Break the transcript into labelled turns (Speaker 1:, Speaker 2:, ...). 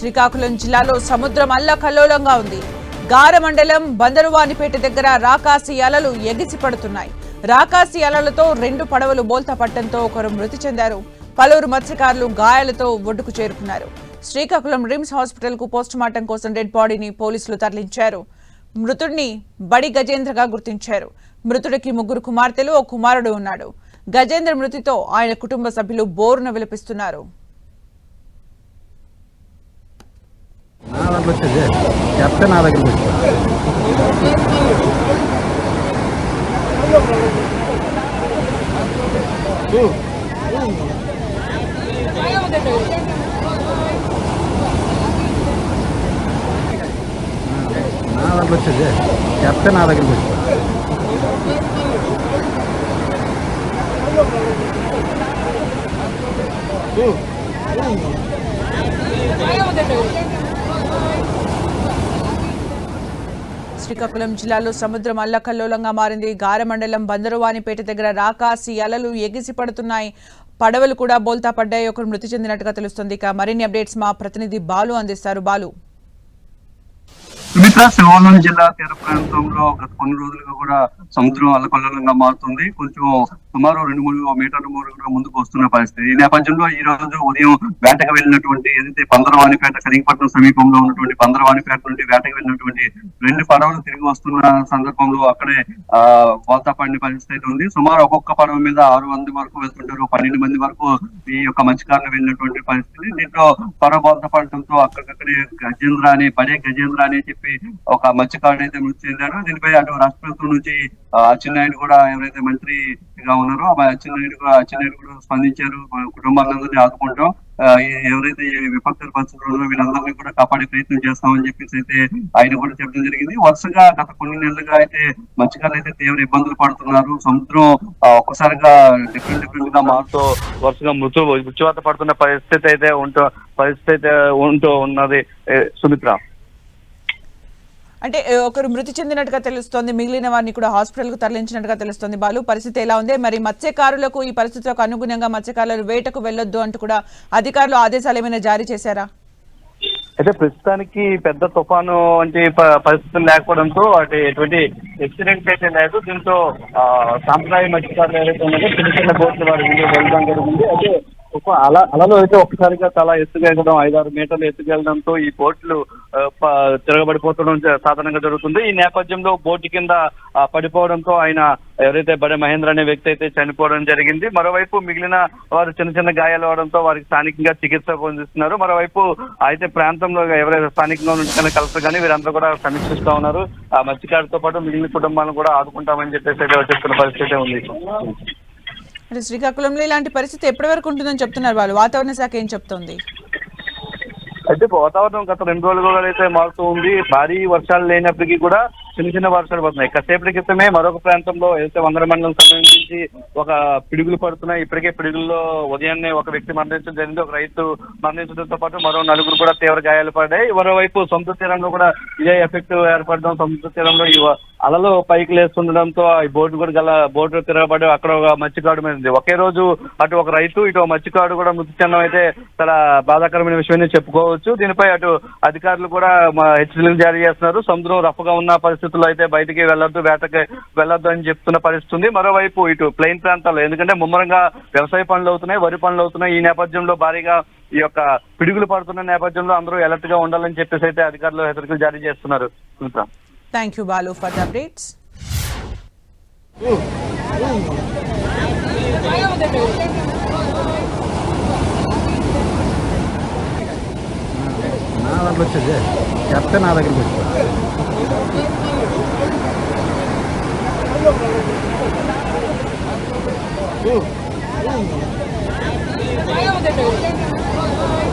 Speaker 1: శ్రీకాకుళం జిల్లాలో సముద్రం అల్లకల్లోలంగా ఉంది. గార మండలం బందరువానిపేట దగ్గర రాకాసి అలలు ఎగిసి పడుతున్నాయి రాకాసి అలలతో రెండు పడవలు బోల్తా పట్టడంతో ఒకరు మృతి చెందారు. పలువురు మత్స్యకారులు గాయాలతో ఒడ్డుకు చేరుకున్నారు. శ్రీకాకుళం రిమ్స్ హాస్పిటల్కు పోస్టుమార్టం కోసం డెడ్ బాడీని పోలీసులు తరలించారు. మృతుడిని బడి గజేంద్రగా గుర్తించారు. మృతుడికి ముగ్గురు కుమార్తెలు ఓ కుమారుడు ఉన్నాడు. గజేంద్ర మృతితో ఆయన కుటుంబ సభ్యులు బోరున విలపిస్తున్నారు.
Speaker 2: నా దాంట్లో వచ్చేది చెప్తే నా దగ్గరికి వచ్చి నా దాంట్లో వచ్చేది చెప్తే నా దగ్గరికి వచ్చి
Speaker 1: శ్రీకాకుళం జిల్లాలో సముద్రం అల్లకల్లోలంగా మారింది. గార మండలం బందరువానిపేట దగ్గర రాకాసి అలలు ఎగిసి పడుతున్నాయి. పడవలు కూడా బోల్తా పడ్డాయి. ఒకరు మృతి చెందినట్టుగా తెలుస్తుంది. ఇక మరిన్ని అప్డేట్స్ మా ప్రతినిధి బాలు అందిస్తారు. బాలు.
Speaker 3: సుమిత్ర శ్రీకాకుళం జిల్లా తీర ప్రాంతంలో గత కొన్ని రోజులుగా కూడా సముద్రం అల్లకల్లోలంగా మారుతుంది. కొంచెం సుమారు రెండు మూడు మీటర్ల మూడు ముందుకు వస్తున్న పరిస్థితి. ఈ నేపథ్యంలో ఈ రోజు ఉదయం వేటకు వెళ్ళినటువంటి ఏదైతే పందరవాణిపేట కరింగపట్నం సమీపంలో ఉన్నటువంటి పందరవాణిపేట నుండి వేటకు వెళ్ళినటువంటి రెండు పడవలు తిరిగి వస్తున్న సందర్భంలో అక్కడే ఆ వాతా పడిన పరిస్థితి అయితే ఉంది. సుమారు ఒక్కొక్క పడవ మీద ఆరు మంది వరకు వెళ్తుంటారు. పన్నెండు మంది వరకు ఈ యొక్క మత్స్యకారులు వెళ్ళినటువంటి పరిస్థితి. దీంట్లో పడవ బోల్త పడటంతో అక్కడికక్కడే గజేంద్ర అని బడే గజేంద్ర అని చెప్పి ఒక మత్స్యకారుడు అయితే మృతి చెందాడు దీనిపై అటు రాష్ట్ర ప్రభుత్వం నుంచి ఆ కూడా ఎవరైతే మంత్రిగా ఉన్నారో ఆ అచ్చెన్నాయుడు కూడా అచ్చెన్నాయుడు కూడా స్పందించారు. మన కుటుంబాలందరినీ ఆదుకుంటాం ఎవరైతే ఈ విపత్కర పరిస్థితులు ఉన్నారో వీళ్ళందరినీ కూడా కాపాడే ప్రయత్నం చేస్తామని చెప్పేసి అయితే ఆయన కూడా చెప్పడం జరిగింది. వరుసగా గత కొన్ని నెలలుగా అయితే మత్స్యకారులు అయితే తీవ్ర ఇబ్బందులు పడుతున్నారు. సముద్రం ఒక్కసారిగా డిఫరెంట్ డిఫరెంట్గా మారుతూ వరుసగా మృతు మృత్యువాత పడుతున్న పరిస్థితి అయితే ఉంటూ పరిస్థితి అయితే ఉంటూ ఉన్నది. సుమిత్ర.
Speaker 1: అంటే ఒకరు మృతి చెందినట్టుగా తెలుస్తోంది. మిగిలిన వారిని కూడా హాస్పిటల్కు తరలించినట్టుగా తెలుస్తోంది. బాలు పరిస్థితి ఎలా ఉంది? మరి మత్స్యకారులకు ఈ పరిస్థితులకు అనుగుణంగా మత్స్యకారులు వేటకు వెళ్ళొద్దు అంటూ కూడా అధికారులు ఆదేశాలు ఏమైనా జారీ చేశారా?
Speaker 3: అయితే ప్రస్తుతానికి పెద్ద తుఫాను వంటి ప- పరిస్థితులు లేకపోవడంతో అటు ఎటువంటి ఎక్సిడెంట్ అయితే లేదు. దీంతో సాంప్రదాయ మత్స్యకారులు ఏదైతే ఉన్నారో చిన్న చిన్న బోట్లు వారి వెళ్ళడం జరిగింది అయితే ఒక అల అలలో అయితే ఒక్కసారిగా చాలా ఎత్తుకెళ్ళడం ఐదారు మీటర్లు ఎత్తుకెళ్ళడంతో ఈ బోట్లు తిరగబడిపోతడం తిరగబడిపోవడం సాధారణంగా జరుగుతుంది. ఈ నేపథ్యంలో బోటు కింద పడిపోవడంతో ఆయన ఎవరైతే బడే మహేంద్ర అనే వ్యక్తి అయితే చనిపోవడం జరిగింది. మరోవైపు మిగిలిన వారు చిన్న చిన్న గాయాలు అవడంతో వారికి స్థానికంగా చికిత్స పొందిస్తున్నారు. మరోవైపు అయితే ప్రాంతంలో ఎవరైతే స్థానికంగా ఉన్న కలెక్టర్ కానీ వీరందరూ కూడా సమీక్షిస్తూ ఉన్నారు. ఆ మత్స్యకారులతో పాటు మిగిలిన కుటుంబాలను కూడా ఆదుకుంటామని చెప్పేసి అయితే చెప్తున్న పరిస్థితి ఉంది.
Speaker 1: అంటే శ్రీకాకుళంలో ఇలాంటి పరిస్థితి ఎప్పటి వరకు ఉంటుందని చెప్తున్నారు వాళ్ళు? వాతావరణ శాఖ ఏం చెప్తుంది?
Speaker 3: అయితే వాతావరణం గత రెండు రోజులుగా అయితే మారుతూ ఉంది. భారీ వర్షాలు లేనప్పటికీ కూడా చిన్న చిన్న వర్షాలు పడుతున్నాయి. కాసేపటి క్రితమే మరొక ప్రాంతంలో ఏదైతే వందర మండలం సంబంధించి ఒక పిడుగులు పడుతున్నాయి ఇప్పటికే పిడుగుల్లో ఉదయాన్నే ఒక వ్యక్తి మరణించడం జరిగింది. ఒక రైతు మరణించడంతో పాటు మరో నలుగురు కూడా తీవ్ర గాయాలు పడ్డాయి. మరోవైపు సముద్ర తీరంలో కూడా ఇదే ఎఫెక్ట్ ఏర్పడడం సముద్ర తీరంలో అలలు పైకి లేస్తుండడంతో ఈ బోటు కూడా గల బోటు తిరగబడి అక్కడ ఒక మత్స్యకాడు మీద ఉంది. ఒకే రోజు అటు ఒక రైతు ఇటు ఒక మత్స్యకాడు కూడా మృతి చెందడం అయితే చాలా బాధాకరమైన విషయమని చెప్పుకోవచ్చు. దీనిపై అటు అధికారులు కూడా హెచ్చరికలు జారీ చేస్తున్నారు. సముద్రం రఫ్గా ఉన్న పరిస్థితుల్లో అయితే బయటికి వెళ్ళొద్దు వేటకి వెళ్ళొద్దు అని చెప్తున్న పరిస్థితి ఉంది. మరోవైపు ఇటు ప్లెయిన్ ప్రాంతాల్లో ఎందుకంటే ముమ్మరంగా వ్యవసాయ పనులు అవుతున్నాయి వరి పనులు అవుతున్నాయి. ఈ నేపథ్యంలో భారీగా ఈ యొక్క పిడుగులు పడుతున్న నేపథ్యంలో అందరూ అలర్ట్గా ఉండాలని చెప్పేసి అయితే అధికారులు హెచ్చరికలు జారీ చేస్తున్నారు.
Speaker 1: Thank you Balu for the updates
Speaker 2: నా దాంట్లో వచ్చేది. చెప్తే నా దగ్గరికి Oh.
Speaker 4: Oh.